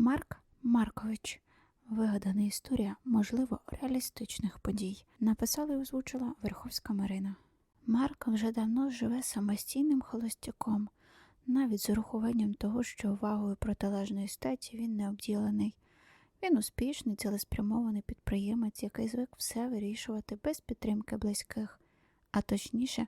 Марк Маркович. Вигадана історія, можливо, реалістичних подій. Написала і озвучила Верховська Марина. Марк вже давно живе самостійним холостяком, навіть з урахуванням того, що увагою протилежної статі він не обділений. Він успішний, цілеспрямований підприємець, який звик все вирішувати без підтримки близьких. А точніше,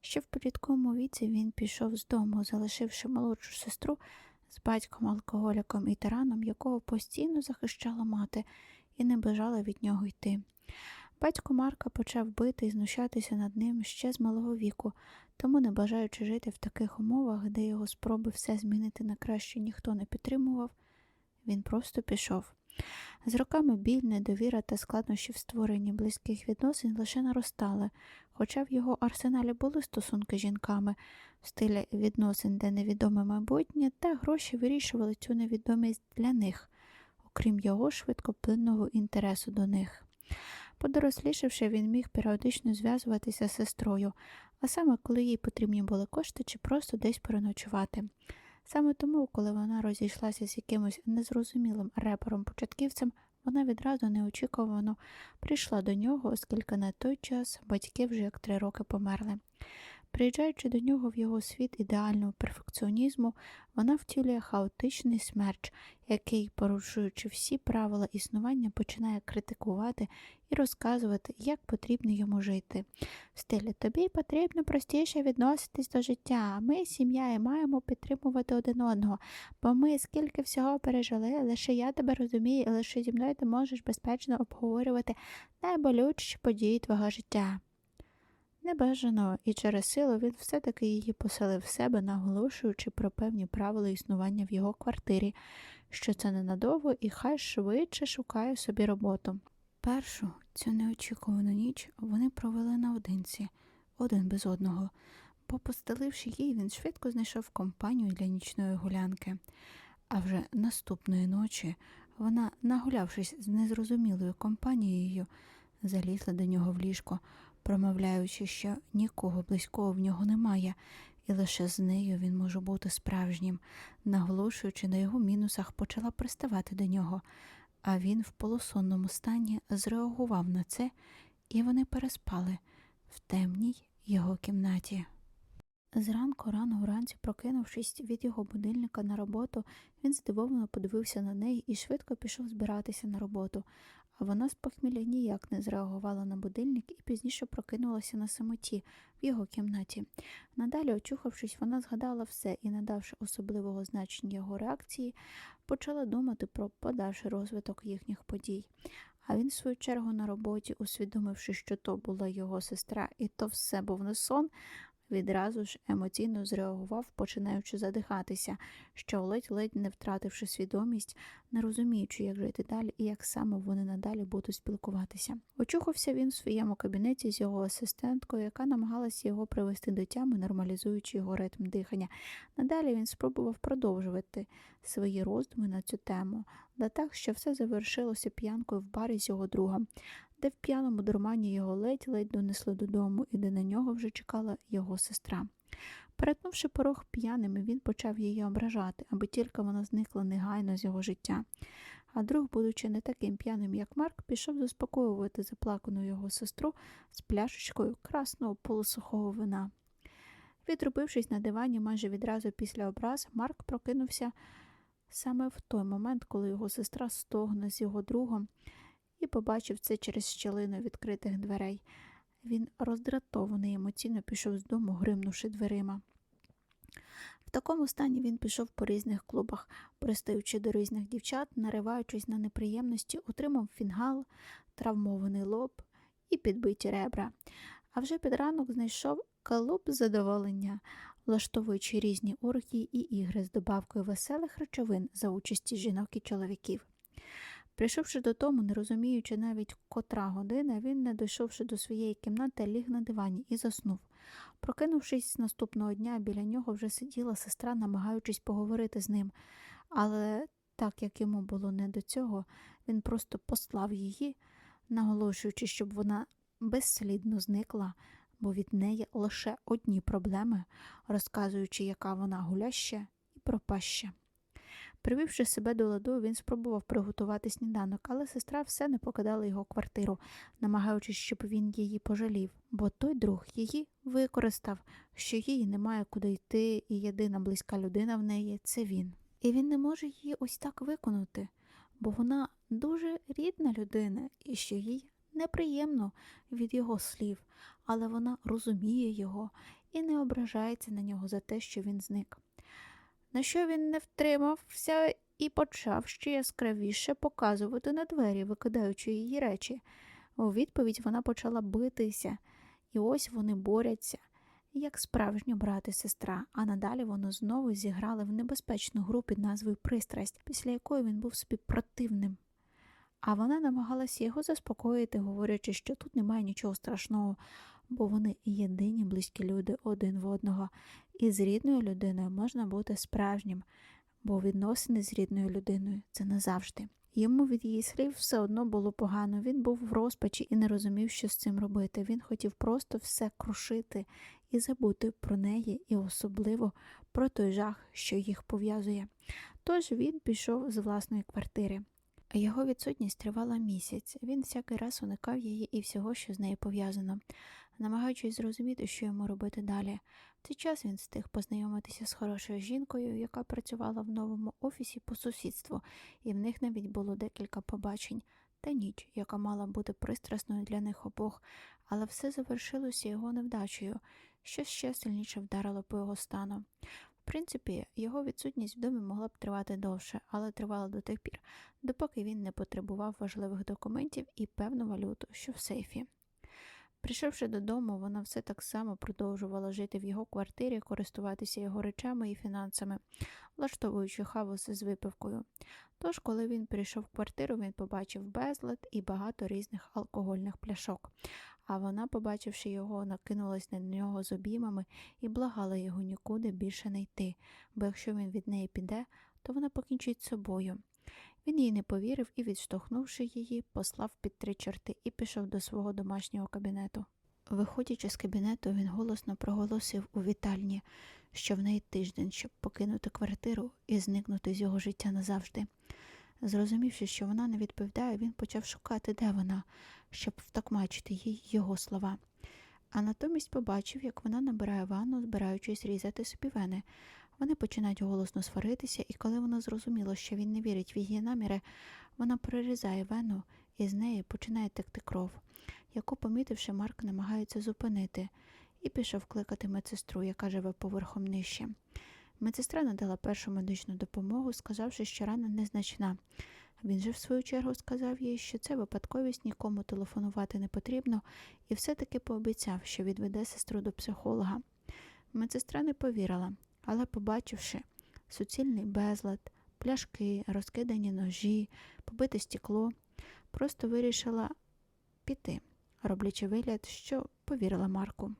ще в підлітковому віці він пішов з дому, залишивши молодшу сестру з батьком алкоголіком і тираном, якого постійно захищала мати і не бажала від нього йти. Батько Марка почав бити і знущатися над ним ще з малого віку, тому, не бажаючи жити в таких умовах, де його спроби все змінити на краще ніхто не підтримував, він просто пішов. З роками біль, недовіра та складнощі в створенні близьких відносин лише наростали, хоча в його арсеналі були стосунки з жінками в стилі відносин, де невідоме майбутнє, та гроші вирішували цю невідомість для них, окрім його швидкоплинного інтересу до них. Подорослішавши, він міг періодично зв'язуватися з сестрою, а саме коли їй потрібні були кошти чи просто десь переночувати. Саме тому, коли вона розійшлася з якимось незрозумілим репером-початківцем, вона відразу неочікувано прийшла до нього, оскільки на той час батьки вже як три роки померли. Приїжджаючи до нього в його світ ідеального перфекціонізму, вона втілює хаотичний смерч, який, порушуючи всі правила існування, починає критикувати і розказувати, як потрібно йому жити. В стилі тобі потрібно простіше відноситись до життя. а Ми, сім'я, і маємо підтримувати один одного, бо ми скільки всього пережили, лише я тебе розумію, і лише зі мною ти можеш безпечно обговорювати найболючіші події твого життя. Небажано, і через силу він все-таки її поселив в себе, наголошуючи про певні правила існування в його квартирі, що це ненадовго і хай швидше шукає собі роботу. Першу цю неочікувану ніч вони провели наодинці, один без одного, бо, постеливши їй, він швидко знайшов компанію для нічної гулянки. А вже наступної ночі вона, нагулявшись з незрозумілою компанією, залізла до нього в ліжко промовляючи, що нікого близького в нього немає, і лише з нею він може бути справжнім, наголошуючи на його мінусах, почала приставати до нього, а він в полусонному стані зреагував на це, і вони переспали в темній його кімнаті. Зранку, рано вранці, прокинувшись від його будильника на роботу, він здивовано подивився на неї і швидко пішов збиратися на роботу, вона з похмілля ніяк не зреагувала на будильник і пізніше прокинулася на самоті в його кімнаті. Надалі, очухавшись, вона згадала все і, надавши особливого значення його реакції, почала думати про подальший розвиток їхніх подій. А він, в свою чергу, на роботі, усвідомивши, що то була його сестра, і то все був не сон, відразу ж емоційно зреагував, починаючи задихатися, що ледь-ледь не втративши свідомість, не розуміючи, як жити далі і як саме вони надалі будуть спілкуватися. Очухався він в своєму кабінеті з його асистенткою, яка намагалася його привести до тями, нормалізуючи його ритм дихання. Надалі він спробував продовжувати свої роздуми на цю тему, да так, що все завершилося п'янкою в барі з його другом де в п'яному дурмані його ледь-ледь донесли додому і де на нього вже чекала його сестра. Перетнувши порог п'яним, він почав її ображати, аби тільки вона зникла негайно з його життя. А друг, будучи не таким п'яним, як Марк, пішов заспокоювати заплакану його сестру з пляшечкою красного полусухого вина. Відробившись на дивані майже відразу після образ, Марк прокинувся саме в той момент, коли його сестра стогне з його другом і побачив це через щілину відкритих дверей. Він роздратований емоційно пішов з дому, гримнувши дверима. В такому стані він пішов по різних клубах, пристаючи до різних дівчат, нариваючись на неприємності, отримав фінгал, травмований лоб і підбиті ребра. А вже під ранок знайшов клуб задоволення, влаштовуючи різні оргії і ігри з добавкою веселих речовин за участі жінок і чоловіків. Прийшовши додому, не розуміючи навіть котра година, він, не дійшовши до своєї кімнати, ліг на дивані і заснув. Прокинувшись наступного дня, біля нього вже сиділа сестра, намагаючись поговорити з ним, але так як йому було не до цього, він просто послав її, наголошуючи, щоб вона безслідно зникла, бо від неї лише одні проблеми, розказуючи, яка вона гуляща і пропаща. Привівши себе до ладу, він спробував приготувати сніданок, але сестра все не покидала його квартиру, намагаючись, щоб він її пожалів, бо той друг її використав, що їй немає куди йти, і єдина близька людина в неї це він. І він не може її ось так виконати, бо вона дуже рідна людина, і що їй неприємно від його слів, але вона розуміє його і не ображається на нього за те, що він зник. На що він не втримався і почав ще яскравіше показувати на двері, викидаючи її речі. У відповідь вона почала битися, і ось вони борються, як справжні брат і сестра, а надалі вони знову зіграли в небезпечну гру під назвою Пристрасть, після якої він був собі противним. А вона намагалася його заспокоїти, говорячи, що тут немає нічого страшного, бо вони єдині близькі люди один в одного, і з рідною людиною можна бути справжнім, бо відносини з рідною людиною це назавжди. Йому від її слів все одно було погано. Він був в розпачі і не розумів, що з цим робити. Він хотів просто все крушити і забути про неї, і особливо про той жах, що їх пов'язує. Тож він пішов з власної квартири. Його відсутність тривала місяць. Він всякий раз уникав її і всього, що з нею пов'язано, намагаючись зрозуміти, що йому робити далі. В цей час він встиг познайомитися з хорошою жінкою, яка працювала в новому офісі по сусідству, і в них навіть було декілька побачень та ніч, яка мала бути пристрасною для них обох, але все завершилося його невдачею, що ще сильніше вдарило по його стану. В принципі, його відсутність в домі могла б тривати довше, але тривала до тих пір, допоки він не потребував важливих документів і певну валюту, що в сейфі. Прийшовши додому, вона все так само продовжувала жити в його квартирі, користуватися його речами і фінансами, влаштовуючи хаоси з випивкою. Тож, коли він прийшов в квартиру, він побачив безлад і багато різних алкогольних пляшок. А вона, побачивши його, накинулась на нього з обіймами і благала його нікуди більше не йти, бо якщо він від неї піде, то вона покінчить з собою. Він їй не повірив і, відштовхнувши її, послав під три чорти і пішов до свого домашнього кабінету. Виходячи з кабінету, він голосно проголосив у вітальні, що в неї тиждень, щоб покинути квартиру і зникнути з його життя назавжди. Зрозумівши, що вона не відповідає, він почав шукати, де вона, щоб втокмачити їй його слова. А натомість побачив, як вона набирає ванну, збираючись різати собі вени. Вони починають голосно сваритися, і коли вона зрозуміла, що він не вірить в її наміри, вона перерізає вену і з неї починає текти кров, яку, помітивши, Марк намагається зупинити, і пішов кликати медсестру, яка живе поверхом нижче. Медсестра надала першу медичну допомогу, сказавши, що рана незначна. Він же, в свою чергу, сказав їй, що це випадковість нікому телефонувати не потрібно, і все-таки пообіцяв, що відведе сестру до психолога. Медсестра не повірила, але, побачивши суцільний безлад, пляшки, розкидані ножі, побите стекло, просто вирішила піти, роблячи вигляд, що повірила Марку.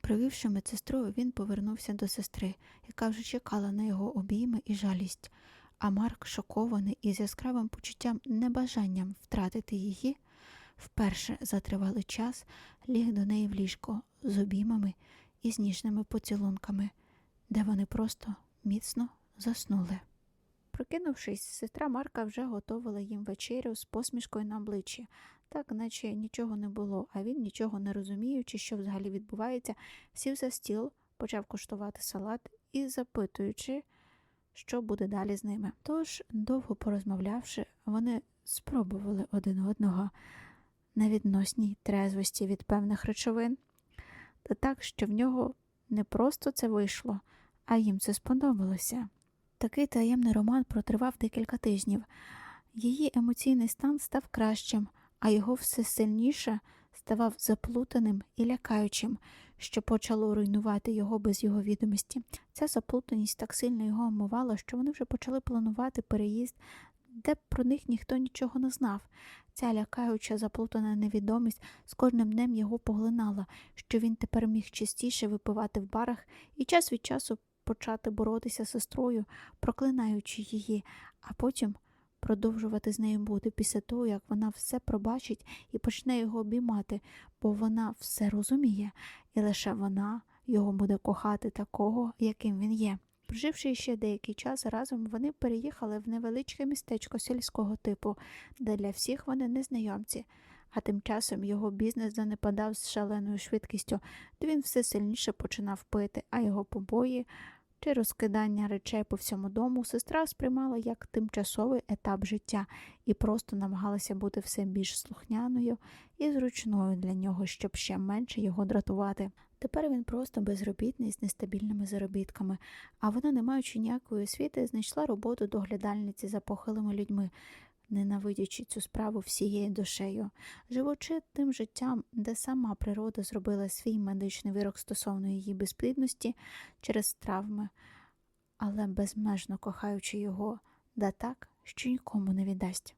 Провівши медсестру, він повернувся до сестри, яка вже чекала на його обійми і жалість, а Марк, шокований і з яскравим почуттям небажанням втратити її, вперше за тривалий час ліг до неї в ліжко з обіймами і з ніжними поцілунками, де вони просто міцно заснули. Прокинувшись, сестра Марка вже готувала їм вечерю з посмішкою на обличчі, так наче нічого не було, а він, нічого не розуміючи, що взагалі відбувається, сів за стіл, почав куштувати салат і запитуючи, що буде далі з ними. Тож, довго порозмовлявши, вони спробували один одного на відносній трезвості від певних речовин, та так, що в нього не просто це вийшло, а їм це сподобалося. Такий таємний роман протривав декілька тижнів. Її емоційний стан став кращим, а його все сильніше ставав заплутаним і лякаючим, що почало руйнувати його без його відомості. Ця заплутаність так сильно його омивала, що вони вже почали планувати переїзд, де б про них ніхто нічого не знав. Ця лякаюча заплутана невідомість з кожним днем його поглинала, що він тепер міг частіше випивати в барах і час від часу почати боротися з сестрою, проклинаючи її, а потім продовжувати з нею бути після того, як вона все пробачить і почне його обіймати, бо вона все розуміє, і лише вона його буде кохати такого, яким він є. Проживши ще деякий час разом, вони переїхали в невеличке містечко сільського типу, де для всіх вони незнайомці. А тим часом його бізнес занепадав з шаленою швидкістю, то він все сильніше починав пити, а його побої чи розкидання речей по всьому дому сестра сприймала як тимчасовий етап життя і просто намагалася бути все більш слухняною і зручною для нього, щоб ще менше його дратувати. Тепер він просто безробітний з нестабільними заробітками, а вона, не маючи ніякої освіти, знайшла роботу доглядальниці за похилими людьми, ненавидячи цю справу всією душею, живучи тим життям, де сама природа зробила свій медичний вирок стосовно її безплідності через травми, але безмежно кохаючи його, да так, що нікому не віддасть.